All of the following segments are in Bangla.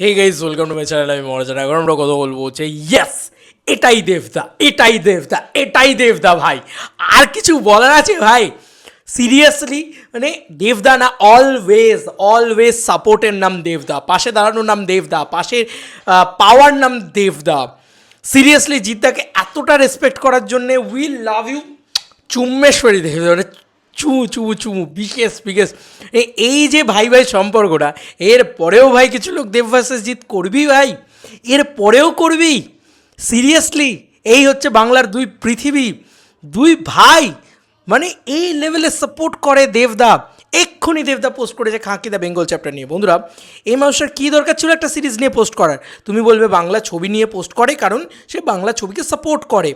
Hey guys welcome to my channel আমি মহারাজান এখন আমরা কথা বলব হচ্ছে ইয়েস এটাই দেবদা এটাই দেবদা এটাই দেবদা ভাই আর কিছু বলার আছে ভাই সিরিয়াসলি মানে দেবদা না অলওয়েজ অলওয়েজ সাপোর্টের নাম দেবদা পাশে দাঁড়ানোর নাম দেবদা পাশে পাওয়ার নাম দেবদা সিরিয়াসলি জিদ্দাকে এতটা রেসপেক্ট করার জন্যে উইল লাভ ইউ চুম্মেশ্বরী দেবদা মানে চুমু চুমু বিশেষ বিশেষ এ- এই যে ভাই ভাই সম্পর্কটা, এর পরেও ভাই কিছু লোক দেব ভার্সেস জিত করবি ভাই? এর পরেও করবি? সিরিয়াসলি এই হচ্ছে বাংলার দুই পৃথিবী, দুই ভাই মানে এই লেভেলে সাপোর্ট করে দেবদা। এক্ষুনি দেবদা পোস্ট করেছে খাঁকিদা বেঙ্গল চ্যাপ্টার নিয়ে। বন্ধুরা, এই মানুষটার কী দরকার ছিল একটা সিরিজ নিয়ে পোস্ট করার? তুমি বলবে বাংলা ছবি নিয়ে পোস্ট করে কারণ সে বাংলা ছবিকে সাপোর্ট করে।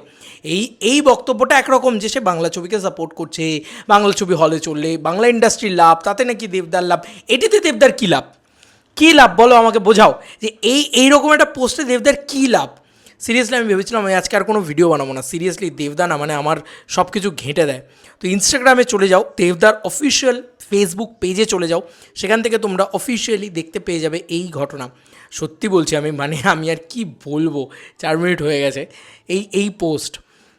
এই এই বক্তব্যটা একরকম যে সে বাংলা ছবিকে সাপোর্ট করছে, বাংলা ছবি হলে চললে, বাংলা ইন্ডাস্ট্রির লাভ, তাতে নাকি দেবদার লাভ, এটিতে দেবদার কী লাভ? কী লাভ বলো আমাকে বোঝাও যে এই, এইরকম একটা পোস্টে দেবদার কী লাভ? সিরিয়াসলি আমি ভেবেছিলাম আমি আজকে আর কোনো ভিডিও বানাবো না। সিরিয়াসলি দেবদা না মানে আমার সব কিছু ঘেঁটে দেয়। তো ইনস্টাগ্রামে চলে যাও দেবদার অফিসিয়াল ফেসবুক পেজে চলে যাও। সেখান থেকে তোমরা অফিসিয়ালি দেখতে পেয়ে যাবে এই ঘটনা। সত্যি বলছি আমি মানে আমি আর কি বলব? চার মিনিট হয়ে গেছে। এই এই পোস্ট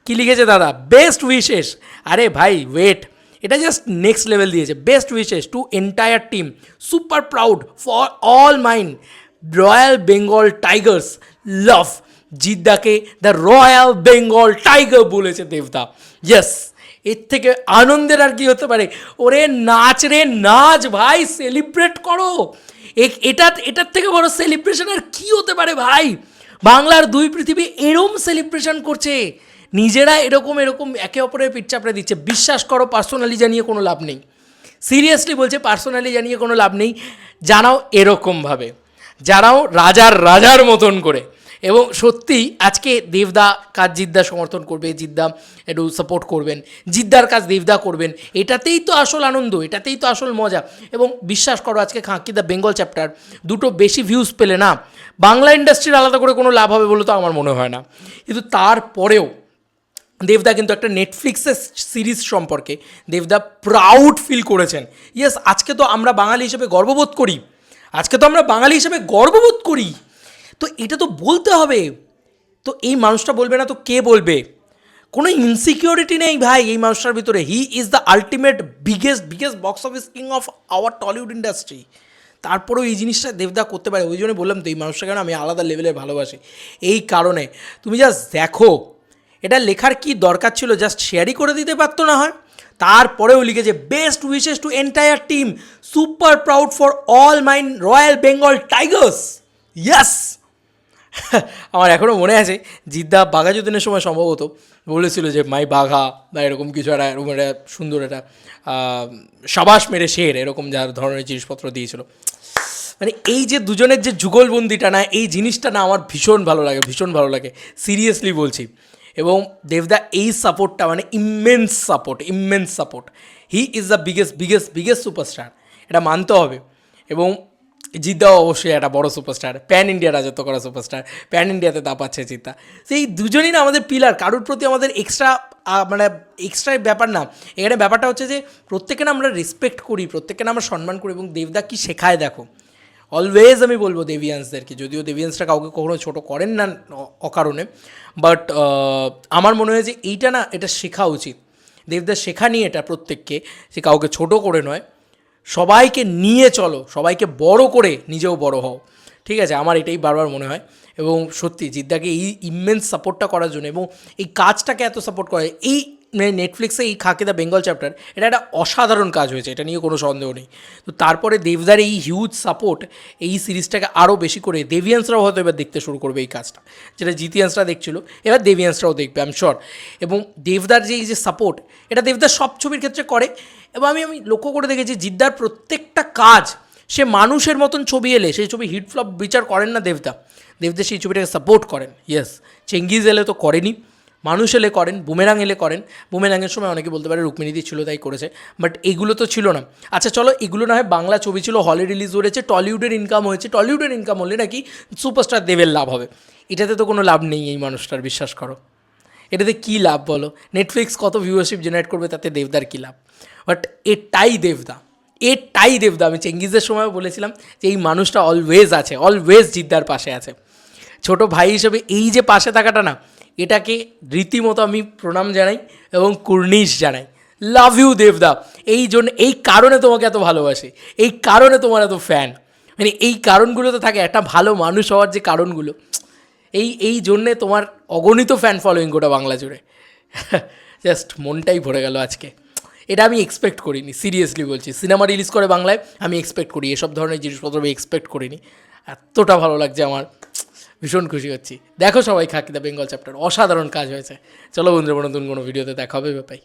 কী লিখেছে দাদা? বেস্ট উইশেস আরে ভাই ওয়েট এটা জাস্ট নেক্সট লেভেল দিয়েছে। Best wishes to entire team super proud for all mind Royal Bengal Tigers love জিদ্দাকে the royal Bengal tiger বলেছে দেবদা ইয়েস এর থেকে আনন্দের আর কি হতে পারে? ওরে নাচ রে, নাচ ভাই সেলিব্রেট করো। এটা, এটার থেকে বড় সেলিব্রেশন আর কি হতে পারে ভাই? বাংলার দুই পৃথিবী এরম সেলিব্রেশন করছে। নিজেরা এরকম এরকম একে অপরের পিঠ চাপড়ে দিচ্ছে। বিশ্বাস করো পার্সোনালি জানিয়ে কোনো লাভ নেই। সিরিয়াসলি বলছে পার্সোনালি জানিয়ে কোনো লাভ নেই। জানাও এরকমভাবে। জানাও রাজার রাজার মতন করে। এবং সত্যি আজকে দেবদা কাজ জিদ্দা সমর্থন করবে, জিদ্দা একটু সাপোর্ট করবেন, জিদ্দার কাজ দেবদা করবেন, এটাতেই তো আসল আনন্দ, এটাতেই তো আসল মজা। এবং বিশ্বাস করো, আজকে খাঁকি দ্য বেঙ্গল চ্যাপ্টার দুটো বেশি ভিউজ পেলে না, বাংলা ইন্ডাস্ট্রির আলাদা করে কোনো লাভ হবে বলে তো আমার মনে হয় না। কিন্তু তারপরেও দেবদা কিন্তু একটা নেটফ্লিক্সের সিরিজ সম্পর্কে দেবদা প্রাউড ফিল করেছেন। ইয়েস আজকে তো আমরা বাঙালি হিসেবে গর্ববোধ করি, আজকে তো আমরা বাঙালি হিসেবে গর্ববোধ করি। তো এটা তো বলতে হবে। তো এই মানুষটা বলবে না তো কে বলবে? কোনো ইনসিকিউরিটি নেই ভাই এই মানুষটার ভিতরে। He is the ultimate biggest biggest box office king of our Tollywood industry তারপরেও এই জিনিসটা দেবদা করতে পারে। ওই জন্য বললাম তো এই মানুষটাকে না আমি আলাদা লেভেলে ভালোবাসি। এই কারণে তুমি জাস্ট দেখো, এটা লেখার কি দরকার ছিল? জাস্ট শেয়ারই করে দিতে পারতো না হয়। তারপরেও লিখেছে best wishes to entire team super proud for all mine Royal Bengal Tigers yes আমার এখনও মনে আছে, জিদ্দা বাঘা যতীনের সময় সম্ভবত বলেছিল যে, মাই বাঘা, বা এরকম কিছু একটা, এরকম একটা সুন্দর একটা সাবাস মেরে শের, এরকম যার ধরনের জিনিসপত্র দিয়েছিল। মানে এই যে দুজনের যে যুগলবন্দিটা না, এই জিনিসটা না আমার ভীষণ ভালো লাগে, ভীষণ ভালো লাগে। সিরিয়াসলি বলছি। এবং দেবদা এই সাপোর্টটা মানে immense support immense support he is the biggest biggest biggest superstar এটা মানতে হবে। এবং জিদ্দাও অবশ্যই একটা বড় সুপারস্টার, প্যান ইন্ডিয়া রাজত্ব করা সুপারস্টার, প্যান ইন্ডিয়াতে দাপাচ্ছে জিদ্দা সেই দুজনই না আমাদের পিলার কারুর প্রতি আমাদের এক্সট্রা মানে এক্সট্রা ব্যাপার না। এখানে ব্যাপারটা হচ্ছে যে প্রত্যেকে না আমরা রেসপেক্ট করি, প্রত্যেককে না আমরা সম্মান করি এবং দেবদা কি শেখায় দেখো। অলওয়েজ আমি বলব দেবিয়ান্সদেরকে, যদিও দেবিয়ান্সরা কাউকে কখনো ছোট করেন না অকারণে। বাট আমার মনে হয় যে এইটা না, এটা শেখা উচিত। দেবদার শেখা নিয়ে এটা প্রত্যেককে যে কাউকে ছোট করে নয়। সবাইকে নিয়ে চলো, সবাইকে বড় করে নিজেও বড় হও। ঠিক আছে, আমার এটাই বারবার মনে হয়। এবং সত্যি জিদ্দাকে এই ইমেন্স সাপোর্টটা করার জন্য এবং এই কাজটাকে এত সাপোর্ট করে, এই নেটফ্লিক্সে এই খাকে দ্য বেঙ্গল চ্যাপ্টার এটা একটা অসাধারণ কাজ হয়েছে, এটা নিয়ে কোনো সন্দেহ নেই। তো তারপরে দেবদার এই হিউজ সাপোর্ট এই সিরিজটাকে আরও বেশি করে দেভিয়ান্সরাও হয়তো এবার দেখতে শুরু করবে এই কাজটা, যেটা জিতিয়ান্সরা দেখছিল, এবার দেভিয়ান্সরাও দেখবে আই এম শিওর এবং দেবদার যে এই যে সাপোর্ট এটা দেবদার সব ছবির ক্ষেত্রে করে, এবং আমি আমি লক্ষ্য করে দেখেছি জিদ্দার প্রত্যেকটা কাজ, সে মানুষের মতন ছবি এলে, সেই ছবি হিট ফ্লপ বিচার করেন না দেবদা দেবদা সেই ছবিটাকে সাপোর্ট করেন ইয়েস চেঙ্গিজ এলে তো করেনি। মানুষ এলে করেন, বুমেরাং এলে করেন। বুমেরাংয়ের সময় অনেকে বলতে পারে রুক্মিণীদি ছিল, তাই করেছে। বাট এগুলো তো ছিল না। আচ্ছা চলো, এগুলো না হয় বাংলা ছবি ছিল, হলে রিলিজ করেছে টলিউডের ইনকাম হয়েছে। টলিউডের ইনকাম হলে নাকি সুপারস্টার দেবের লাভ হবে। এটাতে তো কোনো লাভ নেই এই মানুষটার, বিশ্বাস করো। এটাতে কী লাভ বলো? নেটফ্লিক্স কত ভিউয়ারশিপ জেনারেট করবে, তাতে দেবদার কী লাভ? বাট এটাই দেবদা। এটাই দেবদা। আমি চেঙ্গিজের সময় বলেছিলাম যে এই মানুষটা অলওয়েজ আছে অলওয়েজ জিদ্দার পাশে আছে। ছোট ভাই হিসেবে এই যে পাশে থাকাটা না এটাকে রীতিমতো আমি প্রণাম জানাই এবং কুর্নিশ জানাই। লাভ ইউ দেবদা এই জন্য, এই কারণে তোমাকে এত ভালোবাসে। এই কারণে তোমার এত ফ্যান মানে এই কারণগুলো তো থাকে, একটা ভালো মানুষ হওয়ার যে কারণগুলো, এই এই জন্যে তোমার অগণিত ফ্যান ফলোয়িং গোটা বাংলা জুড়ে। জাস্ট মনটাই ভরে গেল আজকে। এটা আমি এক্সপেক্ট করিনি সিরিয়াসলি বলছি। সিনেমা রিলিজ করে বাংলায় আমি এক্সপেক্ট করি, এসব ধরনের জিনিসপত্র আমি এক্সপেক্ট করিনি। এতটা ভালো লাগছে আমার। ভীষণ খুশি হচ্ছি। দেখো সবাই খাকি দা বেঙ্গল চ্যাপ্টার অসাধারণ কাজ হয়েছে। চলো বন্ধুরা, নতুন কোনো ভিডিওতে দেখা হবে ব্যাপাই